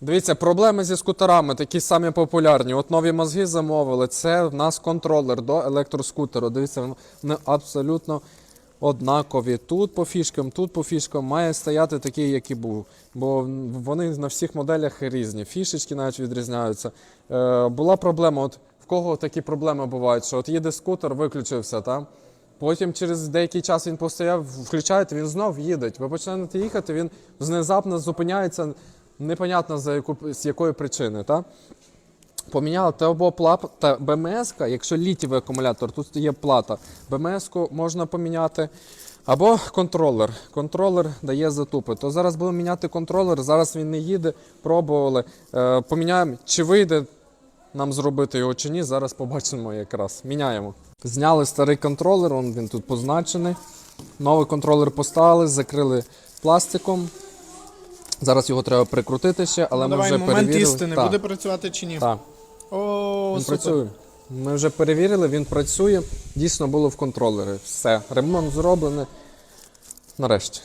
Дивіться, проблеми зі скутерами такі самі популярні. От нові мозги замовили. Це в нас контролер до електроскутеру. Дивіться, вони абсолютно однакові. Тут по фішкам, тут по фішкам має стояти такий, як і був. Бо вони на всіх моделях різні. Фішечки навіть відрізняються. Е, була проблема, от в кого такі проблеми бувають, що от їде скутер, виключився там. Потім через деякий час він постояв, включаєте, він знов їде. Ви починаєте їхати, він внезапно зупиняється, непонятно за яку, з якої причини. Та? Поміняли ТОБО та БМС, якщо літівий акумулятор, тут є плата. БМС можна поміняти. Або контролер. Контролер дає затупи. То зараз будемо міняти контролер, зараз він не їде, пробували. Е, поміняємо, чи вийде нам зробити його чи ні, зараз побачимо якраз. Міняємо. Зняли старий контролер, він тут позначений. Новий контролер поставили, закрили пластиком. Зараз його треба прикрутити ще, але ну, ми давай вже момент перевірили. істини, Так, буде працювати чи ні? так. О, Він супер. працює. Ми вже перевірили, він працює. Дійсно було в контролері. Все. Ремонт зроблений. Нарешті.